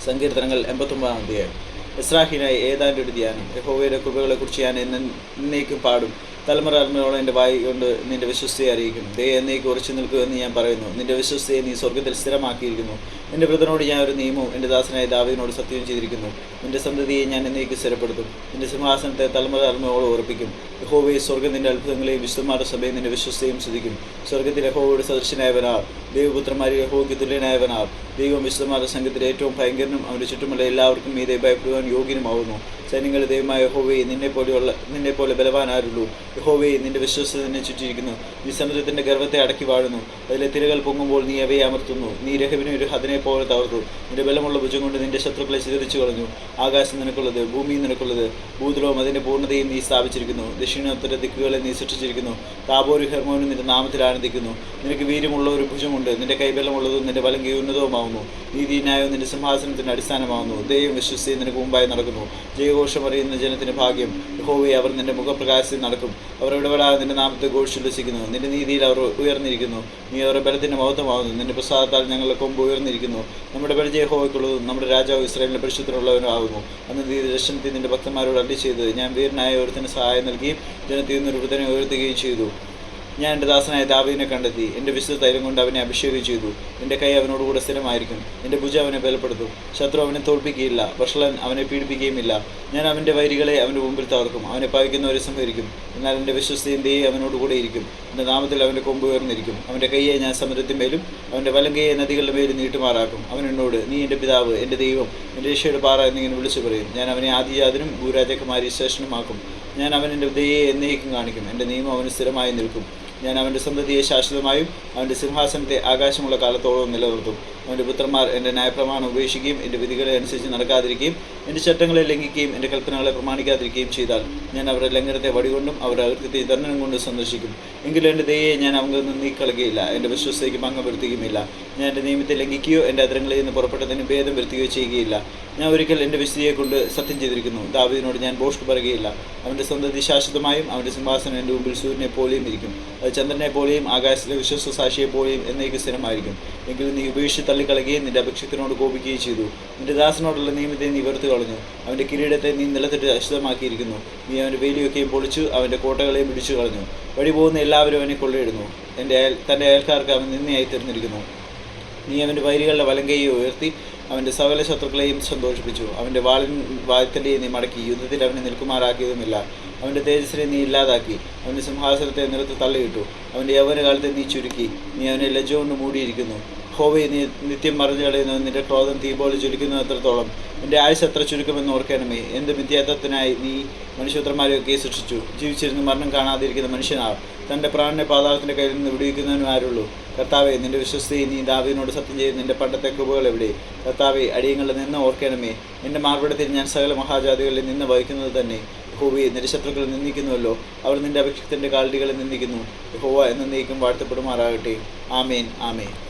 സങ്കീർത്തനങ്ങൾ എൺപത്തൊമ്പതാം അധ്യായം ഇസ്രാഹിനായി ഏതാണ്ട് ഒരു ധ്യാനം. യഹോവയുടെ കൃപകളെക്കുറിച്ച് ഞാൻ എന്നെ എന്നേക്കും പാടും. തലമുറ തലമുറയോളം എന്റെ വായി കൊണ്ട് നിന്റെ വിശ്വസ്തയെ അറിയിക്കും ദേ എന്നേക്ക് ഉറച്ചു നിൽക്കുമെന്ന് ഞാൻ പറയുന്നു. നിന്റെ വിശ്വസ്തയെ നീ സ്വർഗത്തിൽ സ്ഥിരമാക്കിയിരിക്കുന്നു. എന്റെ വൃതനോട് ഞാൻ ഒരു നിയമവും എന്റെ ദാസനായ ദാവിദിനോട് സത്യം ചെയ്തിരിക്കുന്നു. നിന്റെ സന്തതിയെ ഞാൻ എന്നേക്ക് സ്ഥിരപ്പെടുത്തും. നിന്റെ സിംഹാസനത്തെ തലമുറ തലമുറയോളം ഉറപ്പിക്കും. യഹോവയെ സ്വർഗം നിന്റെ അത്ഭുതങ്ങളെയും വിശുദ്ധമാരുടെ സഭയും നിന്റെ വിശ്വസ്തയും ശ്രദ്ധിക്കും സ്വർഗത്തിൽ യഹോവയുടെ സദൃശനായവനാർ ദൈവപുത്രന്മാരെ യഹോവയ്ക്ക് തുല്യനായവനാർ ദൈവം വിശുദ്ധമാരുടെ സംഘത്തിൽ ഏറ്റവും ഭയങ്കരനും അവന്റെ ചുറ്റുമുള്ള എല്ലാവർക്കും മീതെ ഭയപ്പെടുവാൻ യോഗ്യനുമാവുന്നു. സൈന്യങ്ങളുടെ ദൈവമായ യഹോവയെ നിന്നെ പോലെയുള്ള നിന്നെ പോലെ ബലവാനാരുള്ളൂ. യഹോവയെ നിന്റെ വിശ്വസത നിന്നെ ചുറ്റിയിരിക്കുന്നു. നീ സമുദ്രത്തിന്റെ ഗർവത്തെ അടക്കി വാഴുന്നു. അതിലെ തിരകൾ പൊങ്ങുമ്പോൾ നീ അവയെ അമർത്തുന്നു. നീ രഹവിനെ ഒരു ഹതിനെ പോലെ തകർത്തു. നിന്റെ ബലമുള്ള ഭുജം കൊണ്ട് നിന്റെ ശത്രുക്കളെ ചിതറിച്ചു കളഞ്ഞു. ആകാശം നിനക്കുള്ളത് ഭൂമി നിനക്കുള്ളത് ഭൂതലവും അതിന്റെ പൂർണതയും നീ സ്ഥാപിച്ചിരിക്കുന്നു. ദക്ഷിണോത്തര ദിക്കുകളെ നീ സൃഷ്ടിച്ചിരിക്കുന്നു. താപോരു ഹെർമോനും നിന്റെ നാമത്തിൽ ആനന്ദിക്കുന്നു. നിനക്ക് വീര്യമുള്ള ഒരു ഭുജമുണ്ട്. നിന്റെ കൈബലമുള്ളതും നിന്റെ ബലം ഉന്നതവുമാവുന്നു നീതിന്യായവും നിന്റെ സിംഹാസനത്തിന്റെ അടിസ്ഥാനമാകുന്നു. ദൈവം വിശ്വസിച്ച് നിനക്ക് മുമ്പായി നടക്കുന്നു. ജയഘോഷം അറിയുന്ന ജനത്തിന് ഭാഗ്യം ഹോവി അവർ നിന്റെ മുഖപ്രകാശത്തിൽ നടക്കും. അവർ ഇടപെടാതെ നിന്റെ നാമത്തെ ഘോഷിച്ചുല്ലസിക്കുന്നു. നിന്റെ നീതിയിൽ അവർ ഉയർന്നിരിക്കുന്നു. നീ അവരുടെ ബലത്തിന്റെ മഹത്വമാകുന്നു. നിന്റെ പ്രസാദത്താൽ ഞങ്ങളുടെ കൊമ്പ് ഉയർന്നിരിക്കുന്നു. നമ്മുടെ പരിചയ ഹോവയ്ക്കുള്ളതും നമ്മുടെ രാജാവ് ഇസ്രായേലിന്റെ പരിശുദ്ധമുള്ളവനും ആകുന്നു. അന്ന് നീതി ദർശനത്തിൽ നിന്റെ ഭക്തന്മാരോട് അടി ചെയ്തത് ഞാൻ വീരനായ ഒരുത്തിന് സഹായം നൽകുകയും ജനത്തിൽ നിന്നൊരു വൃതനെ ഉയർത്തുകയും ചെയ്തു. ഞാൻ എന്റെ ദാസനായ ദാവീദിനെ കണ്ടെത്തി. എന്റെ വിശുദ്ധ തൈലം കൊണ്ട് അവനെ അഭിഷേകം ചെയ്തു. എന്റെ കൈ അവനോടുകൂടെ സ്ഥിരമായിരിക്കും. എന്റെ ഭുജ അവനെ ബലപ്പെടുത്തും. ശത്രു അവനെ തോൽപ്പിക്കുകയില്ല. വഷളൻ അവനെ പീഡിപ്പിക്കുകയുമില്ല. ഞാൻ അവന്റെ വൈരികളെ അവന്റെ മുമ്പിൽ തകർക്കും. അവനെ പാവിക്കുന്നവരെ സംഹരിക്കും എന്നാൽ എന്റെ വിശ്വസ്തയും ദൈവം അവനോടുകൂടെ ഇരിക്കും. എന്റെ നാമത്തിൽ അവന്റെ കൊമ്പ് ഉയർന്നിരിക്കും. അവന്റെ കൈയെ ഞാൻ സമുദ്രത്തിന്മേലും അവന്റെ വലം കൈയെ നദികളുടെ മേലും നീട്ടുമാറാക്കും. അവൻ എന്നോട് നീ എന്റെ പിതാവ് എന്റെ ദൈവം എന്റെ രക്ഷയുടെ പാറ എന്നിങ്ങനെ വിളിച്ചു പറയും. ഞാൻ അവനെ ആദിജാതനും ഭൂരാജകുമാരി ശേഷനുമാക്കും ഞാൻ അവൻ എന്റെ ഉദയെ എന്നേക്കും കാണിക്കും. എന്റെ നിയമം അവന് സ്ഥിരമായി നിൽക്കും. ഞാൻ അവന്റെ സന്തതിയെ ശാശ്വതമായും അവന്റെ സിംഹാസനത്തെ ആകാശമുള്ള കാലത്തോളം നിലനിർത്തും. അവന്റെ പുത്രന്മാർ എന്റെ ന്യായപ്രമാണം ഉപേക്ഷിക്കുകയും എന്റെ വിധികളെ അനുസരിച്ച് നടക്കാതിരിക്കുകയും എന്റെ ചട്ടങ്ങളെ ലംഘിക്കുകയും എന്റെ കൽപ്പനകളെ പ്രമാണിക്കാതിരിക്കുകയും ചെയ്താൽ ഞാൻ അവരുടെ ലംഘനത്തെ വടികൊണ്ടും അവരുടെ അകൃത്യത്തെ ദണ്ഡനം കൊണ്ടും സന്ദർശിക്കും. എങ്കിലും എന്റെ ദയയെ ഞാൻ അവങ്കിൽ നിന്ന് നീക്കളയുകയില്ല എന്റെ വിശ്വസതയ്ക്ക് ഭംഗം വരുത്തുകയുമില്ല ഞാൻ എന്റെ നിയമത്തെ ലംഘിക്കുകയോ എന്റെ അതിരങ്ങളിൽ നിന്ന് പുറപ്പെട്ടതിന് ഭേദം വരുത്തുകയോ ചെയ്യുകയില്ല. ഞാൻ ഒരിക്കൽ എന്റെ വിശുദ്ധിയെ കൊണ്ട് സത്യം ചെയ്തിരിക്കുന്നു. ദാവിദിനോട് ഞാൻ ബോഷ്ക്ക് പറയുകയില്ല. അവന്റെ സന്തതി ശാശ്വതമായും അവന്റെ സിംഹാസനം എന്റെ മുമ്പിൽ സൂര്യനെ പോലെയും ഇരിക്കും. അത് ചന്ദ്രനെ പോലെയും ആകാശത്തിലെ വിശ്വസ്ത സാക്ഷിയെ പോലെയും എന്നേക്ക് സ്ഥിരമായിരിക്കും. എങ്കിലും നീ ഉപേക്ഷിച്ച് തള്ളിക്കളയുകയും നിന്റെ അപേക്ഷത്തിനോട് കോപിക്കുകയും ചെയ്തു. നിന്റെ ദാസനോടുള്ള നിയമത്തെ നീ വെറുത്ത് കളഞ്ഞു. അവന്റെ കിരീടത്തെ നീ നിലത്തിട്ട് അശുദ്ധമാക്കിയിരിക്കുന്നു. നീ അവന്റെ വേലിയൊക്കെയും പൊളിച്ചു അവന്റെ കോട്ടകളെയും പിടിച്ചു കളഞ്ഞു. വഴി പോകുന്ന എല്ലാവരും അവനെ കൊള്ളയിടുന്നു. എന്റെ അയൽ തന്റെ അയൽക്കാർക്ക് അവൻ നിന്നയായി തീർന്നിരിക്കുന്നു. നീ അവന്റെ വൈരികളുടെ വലങ്കയെ ഉയർത്തി അവന്റെ സകല ശത്രുക്കളെയും സന്തോഷിപ്പിച്ചു അവന്റെ വാളിൻ വാഴ്ത്തലയെ നീ മടക്കി. യുദ്ധത്തിൽ അവനെ നിൽക്കുമാറാക്കിയതുമില്ല. അവന്റെ തേജസ്സിനെ നീ ഇല്ലാതാക്കി. അവന്റെ സിംഹാസനത്തെ നിലത്ത് തള്ളിയിട്ടു. അവന്റെ യൗവനകാലത്തെ നീ ചുരുക്കി. നീ അവനെ ലജ്ജ കൊണ്ട് മൂടിയിരിക്കുന്നു. ഹോവയെ നീ നിത്യം മറിഞ്ഞു കളയുന്നു നിന്റെ ക്രോധം തീപോലെ ചുരുക്കുന്നു എത്രത്തോളം എന്റെ ആയുസ് എത്ര ചുരുക്കുമെന്ന് ഓർക്കണമേ. എന്ത് വിദ്യാർത്ഥത്തിനായി നീ മനുഷ്യപുത്രന്മാരെയൊക്കെ സൃഷ്ടിച്ചു. ജീവിച്ചിരുന്ന് മരണം കാണാതിരിക്കുന്ന മനുഷ്യനാർ തന്റെ പ്രാണനെ പാതാളത്തിന്റെ കയ്യിൽ നിന്ന് വിടുവിക്കുന്നവനും ആരുള്ളൂ. കർത്താവെ നിന്റെ വിശ്വസ്തയെ നീ ദാവിനോട് സത്യം ചെയ്ത് നിന്റെ പണ്ടത്തെ കൃപകൾ എവിടെ? കർത്താവെ അടിയങ്ങളിൽ നിന്ന് ഓർക്കണമേ. എന്റെ മാർവിടത്തിൽ ഞാൻ സകല മഹാജാതികളിൽ നിന്ന് വഹിക്കുന്നത് തന്നെ. ഹോവയെ നിന്റെ ശത്രുക്കൾ നിന്ദിക്കുന്നുവല്ലോ. അവർ നിന്റെ അപേക്ഷത്തിന്റെ കാലടികളെ നിന്ദിക്കുന്നു. ഹോവ എന്ന നീക്കം വാഴ്ത്തപ്പെടുമാറാകട്ടെ. ആമേൻ ആമേൻ.